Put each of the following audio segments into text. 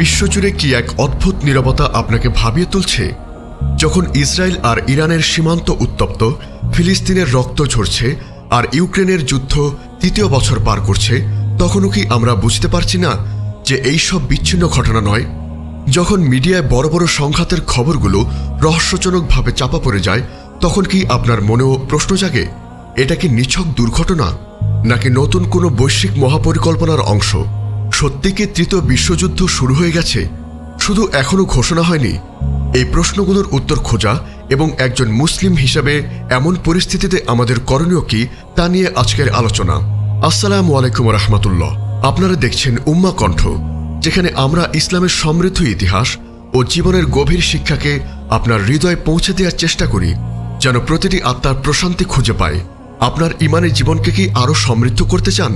বিশ্বজুড়ে কি এক অদ্ভুত নীরবতা আপনাকে ভাবিয়ে তুলছে? যখন ইসরায়েল আর ইরানের সীমান্ত উত্তপ্ত, ফিলিস্তিনের রক্ত ঝরছে আর ইউক্রেনের যুদ্ধ তৃতীয় বছর পার করছে, তখনও কি আমরা বুঝতে পারছি না যে এই সব বিচ্ছিন্ন ঘটনা নয়? যখন মিডিয়ায় বড় বড় সংঘাতের খবরগুলো রহস্যজনকভাবে চাপা পড়ে যায়, তখন কি আপনার মনেও প্রশ্ন জাগে, এটা কি নিছক দুর্ঘটনা নাকি নতুন কোনো বৈশ্বিক মহাপরিকল্পনার অংশ? সত্যি কি তৃতীয় বিশ্বযুদ্ধ শুরু হয়ে গেছে? শুধু এখনও ঘোষণা হয়নি। এই প্রশ্নগুলোর উত্তর খোঁজা এবং একজন মুসলিম হিসাবে এমন পরিস্থিতিতে আমাদের করণীয় কি তা নিয়ে আজকের আলোচনা। আসসালামু আলাইকুম রহমতুল্লাহ। আপনারা দেখছেন উম্মা কণ্ঠ, যেখানে আমরা ইসলামের সমৃদ্ধ ইতিহাস ও জীবনের গভীর শিক্ষাকে আপনার হৃদয়ে পৌঁছে দেওয়ার চেষ্টা করি, যেন প্রতিটি আত্মার প্রশান্তি খুঁজে পায়। আপনার ইমানের জীবনকে কি আরও সমৃদ্ধ করতে চান?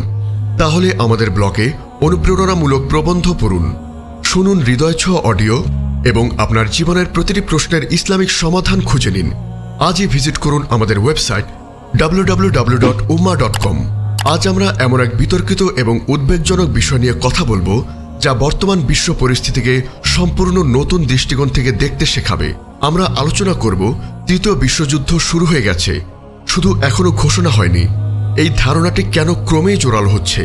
তাহলে আমাদের ব্লগে অনুপ্রেরণামূলক প্রবন্ধ পড়ুন। শুনুন হৃদয় অডিও এবং আপনার জীবনের প্রতিটি প্রশ্নের ইসলামিক সমাধান খুঁজে নিন। আজই ভিজিট করুন আমাদের ওয়েবসাইট www.umma.com আজ আমরা এমন এক বিতর্কিত এবং উদ্বেগজনক বিষয় নিয়ে কথা বলব, যা বর্তমান বিশ্ব পরিস্থিতিকে সম্পূর্ণ নতুন দৃষ্টিকোণ থেকে দেখতে শেখাবে। আমরা আলোচনা করব, তৃতীয় বিশ্বযুদ্ধ শুরু হয়ে গেছে। শুধু এখনও ঘোষণা হয়নি। এই ধারণাটি কেন ক্রমেই জোরালো হচ্ছে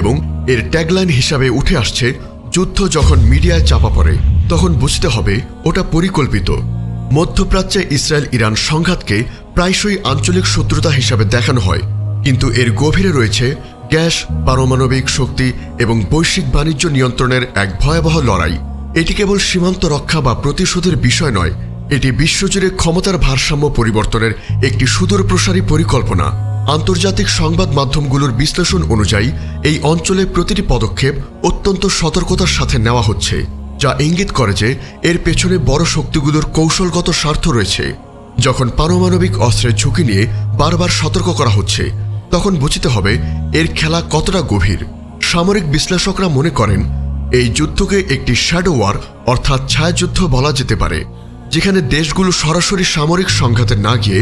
এবং এর ট্যাগলাইন হিসাবে উঠে আসছে, যুদ্ধ যখন মিডিয়ায় চাপা পড়ে, তখন বুঝতে হবে ওটা পরিকল্পিত। মধ্যপ্রাচ্যে ইসরায়েল ইরান সংঘাতকে প্রায়শই আঞ্চলিক শত্রুতা হিসাবে দেখানো হয়, কিন্তু এর গভীরে রয়েছে গ্যাস, পারমাণবিক শক্তি এবং বৈশ্বিক বাণিজ্য নিয়ন্ত্রণের এক ভয়াবহ লড়াই। এটি কেবল সীমান্ত রক্ষা বা প্রতিশোধের বিষয় নয়, এটি বিশ্বজুড়ে ক্ষমতার ভারসাম্য পরিবর্তনের একটি সুদূরপ্রসারী পরিকল্পনা। আন্তর্জাতিক সংবাদ মাধ্যমগুলোর বিশ্লেষণ অনুযায়ী, এই অঞ্চলে প্রতিটি পদক্ষেপ অত্যন্ত সতর্কতার সাথে নেওয়া হচ্ছে, যা ইঙ্গিত করে যে এর পেছনে বড় শক্তিগুলোর কৌশলগত স্বার্থ রয়েছে। যখন পারমাণবিক অস্ত্রের ঝুঁকি নিয়ে বারবার সতর্ক করা হচ্ছে, তখন বুঝতে হবে এর খেলা কতটা গভীর। সামরিক বিশ্লেষকরা মনে করেন, এই যুদ্ধকে একটি শ্যাডো ওয়ার অর্থাৎ ছায়াযুদ্ধ বলা যেতে পারে, যেখানে দেশগুলো সরাসরি সামরিক সংঘাতে না গিয়ে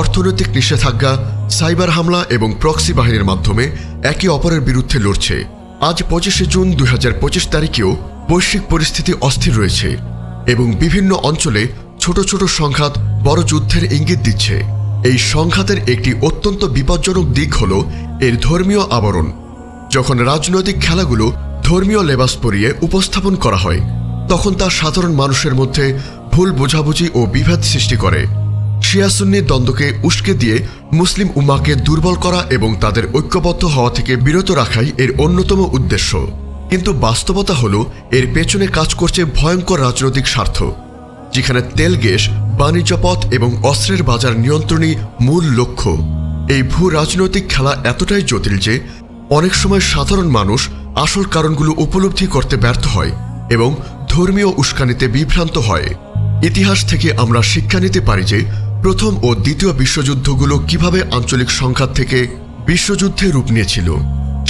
অর্থনৈতিক নিষেধাজ্ঞা, সাইবার হামলা এবং প্রক্সি বাহিনীর মাধ্যমে একে অপরের বিরুদ্ধে লড়ছে। আজ পঁচিশে জুন দুই হাজার পঁচিশ তারিখেও বৈশ্বিক পরিস্থিতি অস্থির রয়েছে এবং বিভিন্ন অঞ্চলে ছোট ছোট সংঘাত বড় যুদ্ধের ইঙ্গিত দিচ্ছে। এই সংঘাতের একটি অত্যন্ত বিপজ্জনক দিক হল এর ধর্মীয় আবরণ। যখন রাজনৈতিক খেলাগুলো ধর্মীয় লেবাস পরিয়ে উপস্থাপন করা হয়, তখন তা সাধারণ মানুষের মধ্যে ভুল বোঝাবুঝি ও বিভেদ সৃষ্টি করে। শিয়াসুন্নি দ্বন্দ্বকে উস্কে দিয়ে মুসলিম উম্মাকে দুর্বল করা এবং তাদের ঐক্যবদ্ধ হওয়া থেকে বিরত রাখাই এর অন্যতম উদ্দেশ্য। কিন্তু বাস্তবতা হল, এর পেছনে কাজ করছে ভয়ঙ্কর রাজনৈতিক স্বার্থ, যেখানে তেল গ্যাস, বাণিজ্য পথ এবং অস্ত্রের বাজার নিয়ন্ত্রণই মূল লক্ষ্য। এই ভূ রাজনৈতিক খেলা এতটাই জটিল যে, অনেক সময় সাধারণ মানুষ আসল কারণগুলো উপলব্ধি করতে ব্যর্থ হয় এবং ধর্মীয় উস্কানিতে বিভ্রান্ত হয়। ইতিহাস থেকে আমরা শিক্ষা নিতে পারি যে প্রথম ও দ্বিতীয় বিশ্বযুদ্ধগুলো কীভাবে আঞ্চলিক সংঘাত থেকে বিশ্বযুদ্ধে রূপ নিয়েছিল,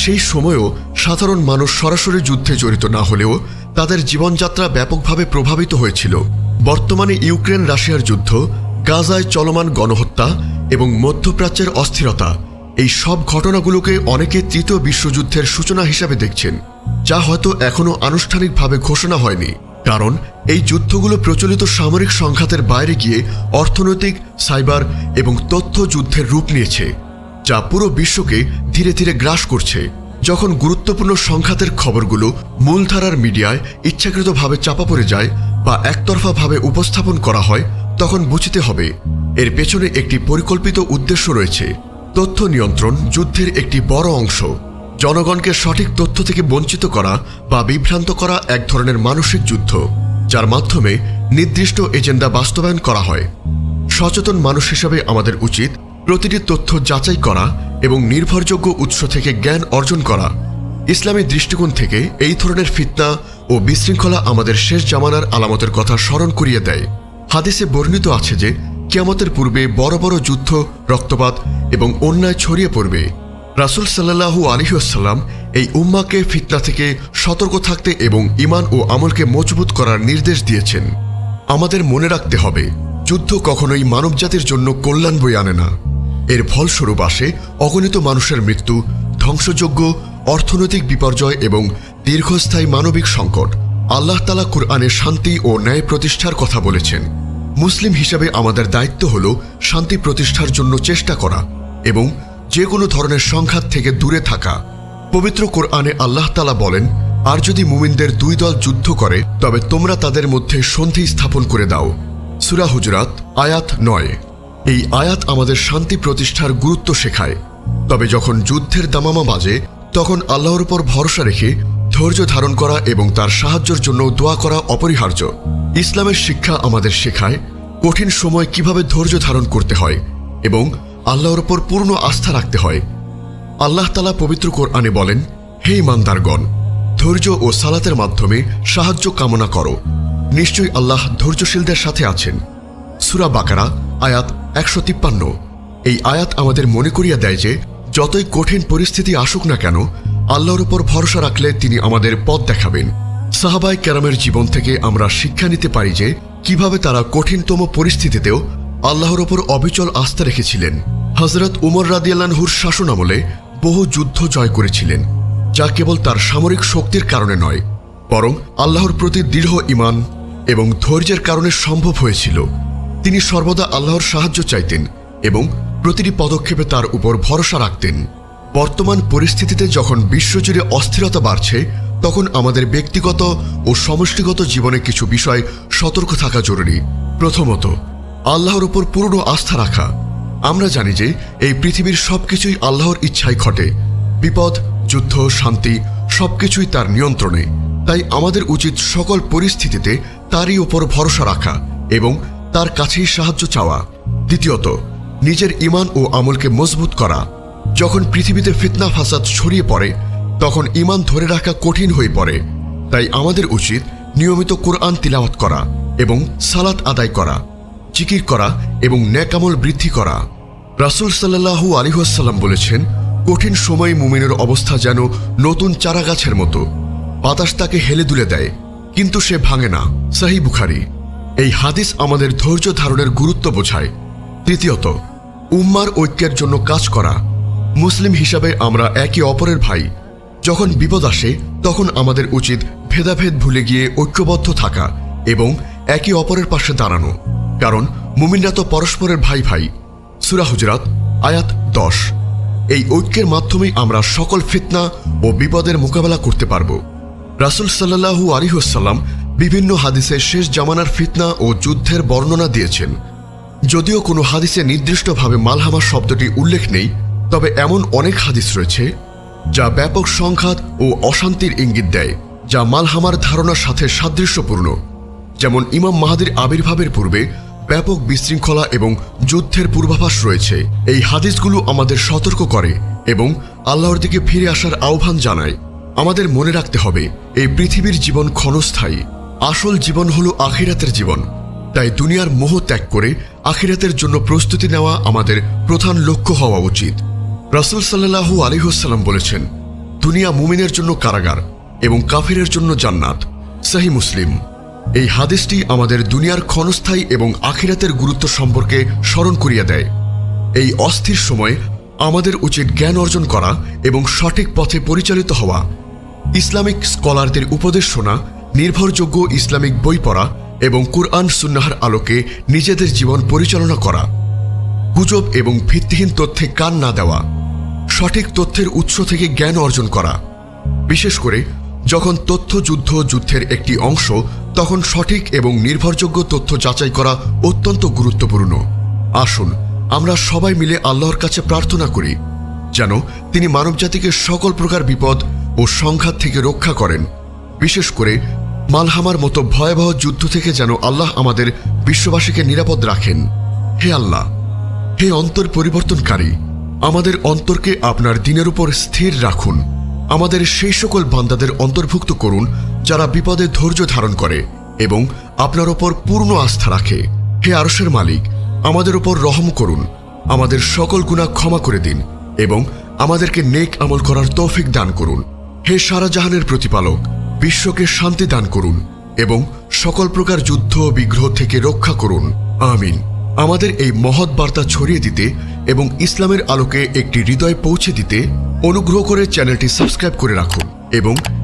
সেই সময়েও সাধারণ মানুষ সরাসরি যুদ্ধে জড়িত না হলেও তাদের জীবনযাত্রা ব্যাপকভাবে প্রভাবিত হয়েছিল। বর্তমানে ইউক্রেন রাশিয়ার যুদ্ধ, গাজায় চলমান গণহত্যা এবং মধ্যপ্রাচ্যের অস্থিরতা, এই সব ঘটনাগুলোকে অনেকে তৃতীয় বিশ্বযুদ্ধের সূচনা হিসাবে দেখছেন, যা হয়তো এখনও আনুষ্ঠানিকভাবে ঘোষণা হয়নি। কারণ, এই যুদ্ধগুলো প্রচলিত সামরিক সংঘাতের বাইরে গিয়ে অর্থনৈতিক, সাইবার এবং তথ্য যুদ্ধের রূপ নিয়েছে, যা পুরো বিশ্বকে ধীরে ধীরে গ্রাস করছে। যখন গুরুত্বপূর্ণ সংঘাতের খবরগুলো মূলধারার মিডিয়ায় ইচ্ছাকৃতভাবে চাপা পড়ে যায় বা একতরফাভাবে উপস্থাপন করা হয়, তখন বুঝতে হবে, এর পেছনে একটি পরিকল্পিত উদ্দেশ্য রয়েছে। তথ্য নিয়ন্ত্রণ যুদ্ধের একটি বড় অংশ। জনগণকে সঠিক তথ্য থেকে বঞ্চিত করা বা বিভ্রান্ত করা এক ধরনের মানসিক যুদ্ধ, যার মাধ্যমে নির্দিষ্ট এজেন্ডা বাস্তবায়ন করা হয়। সচেতন মানুষ হিসাবে আমাদের উচিত প্রতিটি তথ্য যাচাই করা এবং নির্ভরযোগ্য উৎস থেকে জ্ঞান অর্জন করা। ইসলামী দৃষ্টিকোণ থেকে এই ধরনের ফিতনা ও বিশৃঙ্খলা আমাদের শেষ জামানার আলামতের কথা স্মরণ করিয়ে দেয়। হাদিসে বর্ণিত আছে যে, কিয়ামতের পূর্বে বড় বড় যুদ্ধ, রক্তপাত এবং অন্যায় ছড়িয়ে পড়বে। রাসুল সাল্লাহু আলহিউসাল্লাম এই উম্মাকে ফিতনা থেকে সতর্ক থাকতে এবং ইমান ও আমলকে মজবুত করার নির্দেশ দিয়েছেন। আমাদের মনে রাখতে হবে, যুদ্ধ কখনোই মানবজাতির জন্য কল্যাণ বই আনে না। এর ফলস্বরূপ আসে অগণিত মানুষের মৃত্যু ধ্বংসযোগ্য অর্থনৈতিক বিপর্যয় এবং দীর্ঘস্থায়ী মানবিক সংকট। আল্লাহ তালা কুরআনে শান্তি ও ন্যায় প্রতিষ্ঠার কথা বলেছেন। মুসলিম হিসাবে আমাদের দায়িত্ব হল শান্তি প্রতিষ্ঠার জন্য চেষ্টা করা এবং যে কোনো ধরনের সংঘাত থেকে দূরে থাকা। পবিত্র কোরআনে আল্লাহ তালা বলেন, আর যদি মুমিনদের দুই দল যুদ্ধ করে, তবে তোমরা তাদের মধ্যে সন্ধি স্থাপন করে দাও। সুরা হুজরাত, আয়াত নয়। এই আয়াত আমাদের শান্তি প্রতিষ্ঠার গুরুত্ব শেখায়। তবে যখন যুদ্ধের দামামা বাজে, তখন আল্লাহর উপর ভরসা রেখে ধৈর্য ধারণ করা এবং তার সাহায্যের জন্য দোয়া করা অপরিহার্য। ইসলামের শিক্ষা আমাদের শেখায় কঠিন সময় কীভাবে ধৈর্য ধারণ করতে হয় এবং আল্লাহর ওপর পূর্ণ আস্থা রাখতে হয়। আল্লাহ তালা পবিত্র কোরআনে বলেন, হে ইমানদারগণ ধৈর্য ও সালাতের মাধ্যমে সাহায্য কামনা করো। নিশ্চয়ই আল্লাহ ধৈর্যশীলদের সাথে আছেন। সুরা বাকারা, আয়াত একশো তিপ্পান্ন। এই আয়াত আমাদের মনে করিয়া দেয় যে, যতই কঠিন পরিস্থিতি আসুক না কেন, আল্লাহর উপর ভরসা রাখলে তিনি আমাদের পথ দেখাবেন। সাহাবাই ক্যারামের জীবন থেকে আমরা শিক্ষা নিতে পারি যে, কীভাবে তারা কঠিনতম পরিস্থিতিতেও আল্লাহর ওপর অবিচল আস্থা রেখেছিলেন। হজরত উমর রাদিয়াল্লানহুর শাসন আমলে বহু যুদ্ধ জয় করেছিলেন, যা কেবল তার সামরিক শক্তির কারণে নয়, বরং আল্লাহর প্রতি দৃঢ় ইমান এবং ধৈর্যের কারণে সম্ভব হয়েছিল। তিনি সর্বদা আল্লাহর সাহায্য চাইতেন এবং প্রতিটি পদক্ষেপে তার উপর ভরসা রাখতেন। বর্তমান পরিস্থিতিতে যখন বিশ্বজুড়ে অস্থিরতা বাড়ছে, তখন আমাদের ব্যক্তিগত ও সমষ্টিগত জীবনে কিছু বিষয় সতর্ক থাকা জরুরি। প্রথমত, আল্লাহর উপর পূর্ণ আস্থা রাখা। আমরা জানি যে এই পৃথিবীর সবকিছুই আল্লাহর ইচ্ছায় ঘটে। বিপদ, যুদ্ধ, শান্তি, সবকিছুই তার নিয়ন্ত্রণে। তাই আমাদের উচিত সকল পরিস্থিতিতে তারই উপর ভরসা রাখা এবং তার কাছেই সাহায্য চাওয়া। দ্বিতীয়ত, নিজের ইমান ও আমলকে মজবুত করা। যখন পৃথিবীতে ফিতনা, ফাসাদ ছড়িয়ে পড়ে, তখন ইমান ধরে রাখা কঠিন হয়ে পড়ে। তাই আমাদের উচিত নিয়মিত কোরআন তিলাওয়াত করা এবং সালাত আদায় করা, জিকির করা এবং ন্যাকামল বৃদ্ধি করা। রাসুল সাল্লাহু আলিহাসাল্লাম বলেছেন, কঠিন সময় মুমিনের অবস্থা যেন নতুন চারা গাছের মতো। বাতাস তাকে হেলে দুলে দেয়, কিন্তু সে ভাঙে না, সাহি বুখারি। এই হাদিস আমাদের ধৈর্য ধারণের গুরুত্ব বোঝায়। তৃতীয়ত, উম্মার ঐক্যের জন্য কাজ করা। মুসলিম হিসাবে আমরা একে অপরের ভাই। যখন বিপদ আসে, তখন আমাদের উচিত ভেদাভেদ ভুলে গিয়ে ঐক্যবদ্ধ থাকা এবং একে অপরের পাশে দাঁড়ানো। কারণ মুমিনরা তো পরস্পরের ভাই ভাই। সুরা হুজরাত, আয়াত দশ। এই ঐক্যের মাধ্যমেই আমরা সকল ফিতনা ও বিপদের মোকাবেলা করতে পারব। রাসুল সাল্লাহু আলিহাসাল্লাম বিভিন্ন হাদিসে শেষ জামানার ফিতনা ও যুদ্ধের বর্ণনা দিয়েছেন। যদিও কোনো হাদিসে নির্দিষ্টভাবে মালহামা শব্দটি উল্লেখ নেই, তবে এমন অনেক হাদিস রয়েছে যা ব্যাপক সংঘাত ও অশান্তির ইঙ্গিত দেয়, যা মালহামার ধারণার সাথে সাদৃশ্যপূর্ণ। যেমন ইমাম মাহাদির আবির্ভাবের পূর্বে ব্যাপক বিশৃঙ্খলা এবং যুদ্ধের পূর্বাভাস রয়েছে। এই হাদিসগুলো আমাদের সতর্ক করে এবং আল্লাহর দিকে ফিরে আসার আহ্বান জানায়। আমাদের মনে রাখতে হবে, এই পৃথিবীর জীবন ক্ষণস্থায়ী। আসল জীবন হলো আখিরাতের জীবন। তাই দুনিয়ার মোহ ত্যাগ করে আখিরাতের জন্য প্রস্তুতি নেওয়া আমাদের প্রধান লক্ষ্য হওয়া উচিত। রাসুল সাল্লাহু আলিহাসাল্লাম বলেছেন, দুনিয়া মুমিনের জন্য কারাগার এবং কাফিরের জন্য জান্নাত। সাহি মুসলিম। এই হাদিসটি আমাদের দুনিয়ার ক্ষণস্থায়ী এবং আখিরাতের গুরুত্ব সম্পর্কে স্মরণ করিয়ে দেয়। এই অস্থির সময় আমাদের উচিত জ্ঞান অর্জন করা এবং সঠিক পথে পরিচালিত হওয়া। ইসলামিক স্কলারদের উপদেশ শোনা, নির্ভরযোগ্য ইসলামিক বই পড়া এবং কুরআন সুন্নাহার আলোকে নিজেদের জীবন পরিচালনা করা। গুজব এবং ভিত্তিহীন তথ্যে কান না দেওয়া। সঠিক তথ্যের উৎস থেকে জ্ঞান অর্জন করা। বিশেষ করে যখন তথ্য যুদ্ধ যুদ্ধের একটি অংশ তখন সঠিক এবং নির্ভরযোগ্য তথ্য যাচাই করা অত্যন্ত গুরুত্বপূর্ণ। আসুন, আমরা সবাই মিলে আল্লাহর কাছে প্রার্থনা করি, যেন তিনি মানবজাতিকে সকল প্রকার বিপদ ও সংঘাত থেকে রক্ষা করেন। বিশেষ করে মালহামার মতো ভয়াবহ যুদ্ধ থেকে যেন আল্লাহ আমাদের বিশ্ববাসীকে নিরাপদ রাখেন। হে আল্লাহ, হে অন্তর পরিবর্তনকারী, আমাদের অন্তরকে আপনার দিনের উপর স্থির রাখুন। আমাদের সেই সকল বান্দাদের অন্তর্ভুক্ত করুন যারা বিপদে ধৈর্য ধারণ করে এবং আপনার ওপর পূর্ণ আস্থা রাখে। হে আরশের মালিক, আমাদের ওপর রহম করুন। আমাদের সকল গুণা ক্ষমা করে দিন এবং আমাদেরকে নেক আমল করার তৌফিক দান করুন। হে সারা জাহানের প্রতিপালক, বিশ্বকে শান্তি দান করুন এবং সকল প্রকার যুদ্ধ ও বিগ্রহ থেকে রক্ষা করুন। আমিন। আমাদের এই মহৎ বার্তা ছড়িয়ে দিতে এবং ইসলামের আলোকে একটি হৃদয় পৌঁছে দিতে অনুগ্রহ করে চ্যানেলটি সাবস্ক্রাইব করে রাখুন এবং